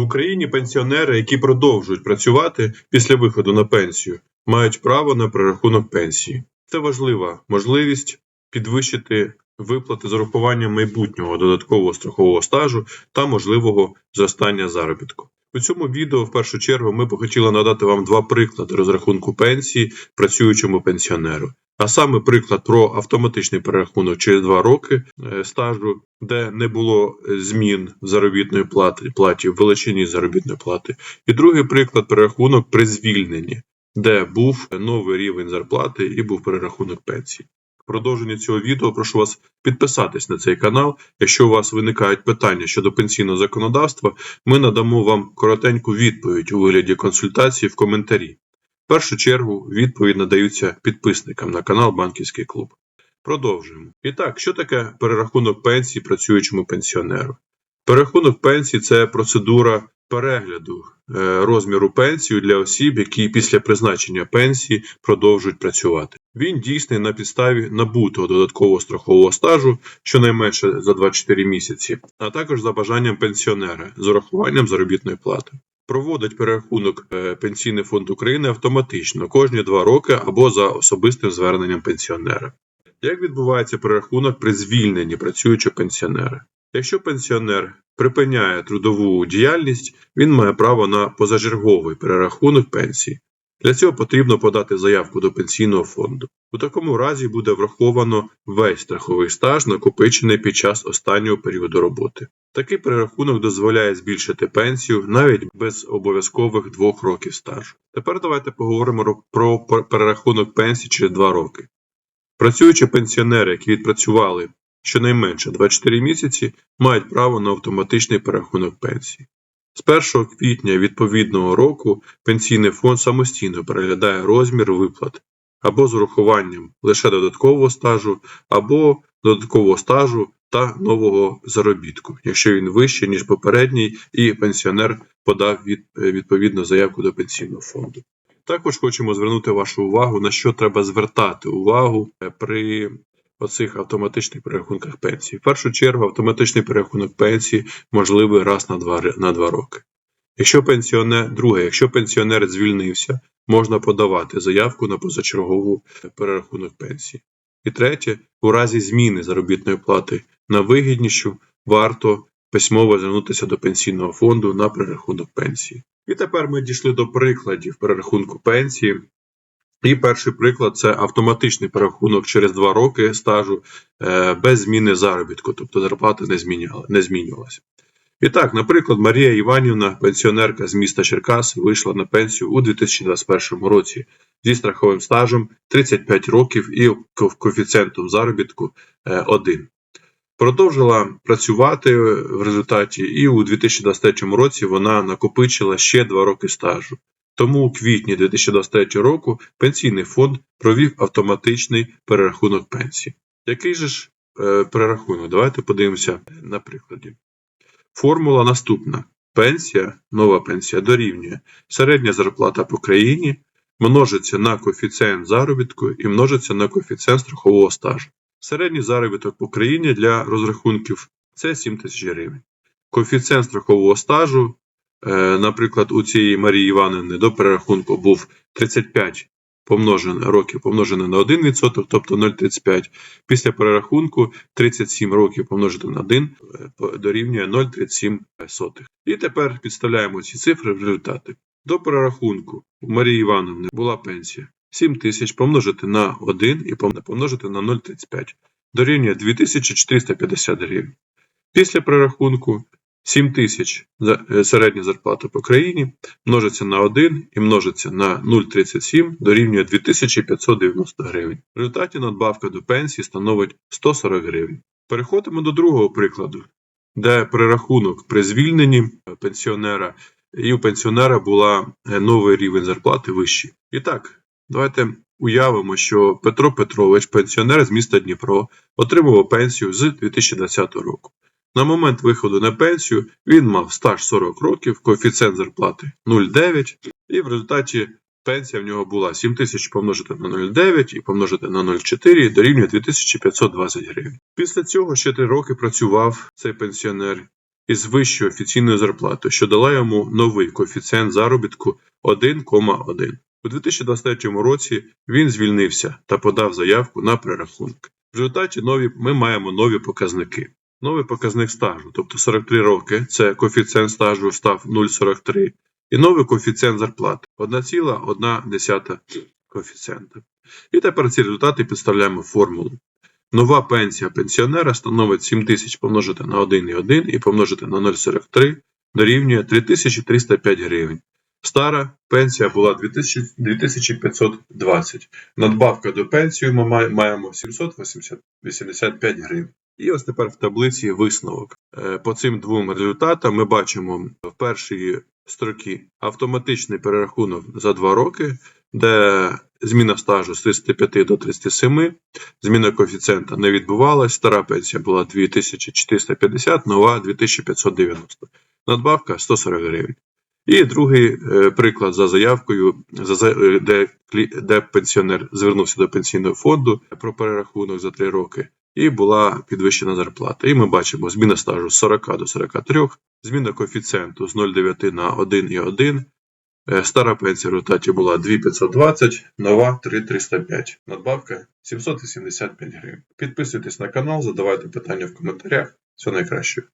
В Україні пенсіонери, які продовжують працювати після виходу на пенсію, мають право на перерахунок пенсії. Це важлива можливість підвищити виплати з урахуванням майбутнього додаткового страхового стажу та можливого зростання заробітку. У цьому відео в першу чергу ми б хотіли надати вам два приклади розрахунку пенсії працюючому пенсіонеру. А саме приклад про автоматичний перерахунок через 2 роки е, стажу, де не було змін заробітної плати, платі в величині заробітної плати. І другий приклад перерахунок при звільненні, де був новий рівень зарплати і був перерахунок пенсії. В продовженні цього відео прошу вас підписатись на цей канал. Якщо у вас виникають питання щодо пенсійного законодавства, ми надамо вам коротеньку відповідь у вигляді консультації в коментарі. В першу чергу відповідь надаються підписникам на канал Банківський клуб. Продовжуємо. І так, що таке перерахунок пенсії працюючому пенсіонеру? Перерахунок пенсії це процедура перегляду е, розміру пенсії для осіб, які після призначення пенсії продовжують працювати. Він дійсний на підставі набутого додаткового страхового стажу, щонайменше за 24 місяці, а також за бажанням пенсіонера з урахуванням заробітної плати. Проводить перерахунок е, Пенсійний фонд України автоматично кожні два роки або за особистим зверненням пенсіонера. Як відбувається перерахунок при звільненні працюючого пенсіонера? Якщо пенсіонер припиняє трудову діяльність, він має право на позачерговий перерахунок пенсії. Для цього потрібно подати заявку до пенсійного фонду. У такому разі буде враховано весь страховий стаж, накопичений під час останнього періоду роботи. Такий перерахунок дозволяє збільшити пенсію навіть без обов'язкових двох років стажу. Тепер давайте поговоримо про перерахунок пенсії через 2 роки. Працюючі пенсіонери, які відпрацювали щонайменше 24 місяці, мають право на автоматичний перерахунок пенсії. З 1 квітня відповідного року пенсійний фонд самостійно переглядає розмір виплат або з урахуванням лише додаткового стажу, або додаткового стажу та нового заробітку, якщо він вищий, ніж попередній, і пенсіонер подав від, відповідну заявку до пенсійного фонду. Також хочемо звернути вашу увагу, на що треба звертати увагу при оцих автоматичних перерахунках пенсії. В першу чергу автоматичний перерахунок пенсії можливий раз на два, на два роки. Якщо пенсіонер, друге, якщо пенсіонер звільнився, можна подавати заявку на позачергову перерахунок пенсії. І третє, у разі зміни заробітної плати на вигіднішу, варто письмово звернутися до пенсійного фонду на перерахунок пенсії. І тепер ми дійшли до прикладів перерахунку пенсії. І перший приклад це автоматичний перерахунок через 2 роки стажу е, без зміни заробітку, тобто зарплата не, зміняла, не змінювалася. І так, наприклад, Марія Іванівна, пенсіонерка з міста Черкас, вийшла на пенсію у 2021 році зі страховим стажем 35 років і коефіцієнтом заробітку 1. Продовжила працювати в результаті, і у 2023 році вона накопичила ще 2 роки стажу. Тому у квітні 2023 року Пенсійний фонд провів автоматичний перерахунок пенсії. Який же ж е, перерахунок? Давайте подивимося на прикладі. Формула наступна: пенсія, нова пенсія дорівнює середня зарплата по країні, множиться на коефіцієнт заробітку і множиться на коефіцієнт страхового стажу. Середній заробіток по країні для розрахунків це 7 тисяч гривень. Коефіцієнт страхового стажу наприклад, у цієї Марії Іванівни до перерахунку був 35 помножене, років помножене на 1%, тобто 0,35. Після перерахунку 37 років помножити на 1 е, дорівнює 0,37. І тепер підставляємо ці цифри в результати. До перерахунку у Марії Івановни була пенсія 7 тисяч помножити на 1 і помножити на 0,35 дорівнює 2450 гривень. Після перерахунку 7 тисяч е, середня зарплата по країні множиться на 1 і множиться на 0,37 дорівнює 2590 гривень. В результаті надбавка до пенсії становить 140 гривень. Переходимо до другого прикладу, де перерахунок при звільненні пенсіонера і у пенсіонера була е, новий рівень зарплати вищий. І так, давайте уявимо, що Петро Петрович, пенсіонер з міста Дніпро, отримував пенсію з 2020 року. На момент виходу на пенсію він мав стаж 40 років, коефіцієнт зарплати 0,9, і в результаті пенсія в нього була 7 тисяч помножити на 0,9 і помножити на 0,4 дорівнює 2520 гривень. Після цього ще 3 роки працював цей пенсіонер. із вищою офіційною зарплатою, що дала йому новий коефіцієнт заробітку 1,1. У 2023 році він звільнився та подав заявку на перерахунок. В результаті нові, ми маємо нові показники. Новий показник стажу, тобто 43 роки, це коефіцієнт стажу став 0,43, і новий коефіцієнт зарплати 1,1 коефіцієнта. І тепер ці результати підставляємо в формулу. Нова пенсія пенсіонера становить 7 тисяч помножити на 1,1 і помножити на 0,43 дорівнює 3305 гривень. Стара пенсія була 2520. Надбавка до пенсії ми маємо 785 гривень. І ось тепер в таблиці висновок. Е, По цим двом результатам ми бачимо в першій строкі автоматичний перерахунок за 2 роки, де зміна стажу з 35 до 37, зміна коефіцієнта не відбувалась, стара пенсія була 2450, нова 2590. Надбавка 140 гривень. І другий е, приклад за заявкою, за, за- е, де пенсіонер звернувся до пенсійного фонду про перерахунок за 3 роки, і була підвищена зарплата. І ми бачимо зміна стажу з 40 до 43, зміна коефіцієнту з 0,9 на 1,1. Е, Стара пенсія в результаті була 2520, нова 3305. Надбавка 785 гривень. Підписуйтесь на канал, задавайте питання в коментарях. Всього найкращого.